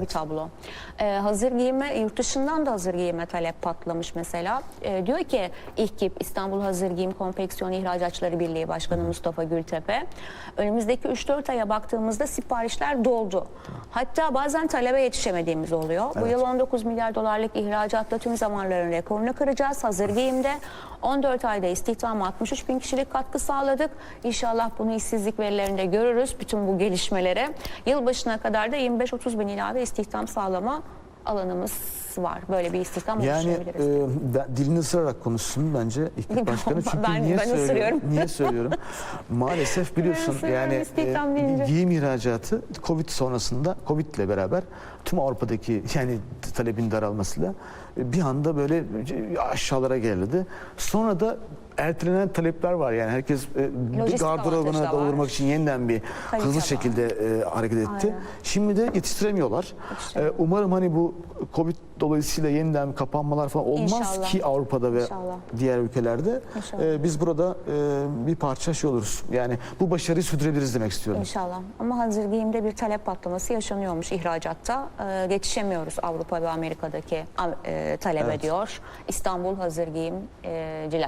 bir tablo. Ee, hazır giyime, yurt dışından da hazır giyime talep patlamış mesela. Ee, diyor ki İHKİP, İstanbul Hazır Giyim Konfeksiyon İhracatçıları Birliği Başkanı Mustafa Gültepe. Önümüzdeki 3-4 aya baktığımızda siparişler doldu. Hatta bazen talebe yetişemediğimiz oluyor. Bu yıl 19 milyar dolarlık ihracatla tüm zamanların rekorunu kıracağız. Hazır giyimde 14 ayda istihdama 63 bin kişilik katkı sağladık. İnşallah bunu işsizlik verilerinde görürüz bütün bu gelişmelere. Yılbaşına kadar da 25-30 bin ilave istihdam sağlama alanımız var. Böyle bir istihdam Yani oluşturabiliriz. e, ben- dilini ısırarak konuşsun bence İKİP Başkanı. Çünkü Ben- niye ben söylüyorum? ısırıyorum. Niye söylüyorum? Maalesef biliyorsun yani e, giyim ihracatı Covid sonrasında Covid ile beraber tüm Avrupa'daki yani talebin daralmasıyla e, bir anda böyle aşağılara geriledi. Sonra da ertelenen talepler var yani herkes e, avantajı gardırobuna doldurmak için yeniden bir Kalite hızlı var. şekilde e, hareket etti. Aynen. Şimdi de yetiştiremiyorlar. E, umarım hani bu Covid dolayısıyla yeniden kapanmalar falan olmaz İnşallah. ki Avrupa'da ve İnşallah. diğer ülkelerde İnşallah. e, biz burada e, bir parça şey oluruz. Yani bu başarıyı sürdürebiliriz demek istiyorum. İnşallah. Ama hazır giyimde bir talep patlaması yaşanıyormuş ihracatta. Ee, yetişemiyoruz Avrupa ve Amerika'daki e, talebe Evet. diyor. İstanbul hazır giyimciler.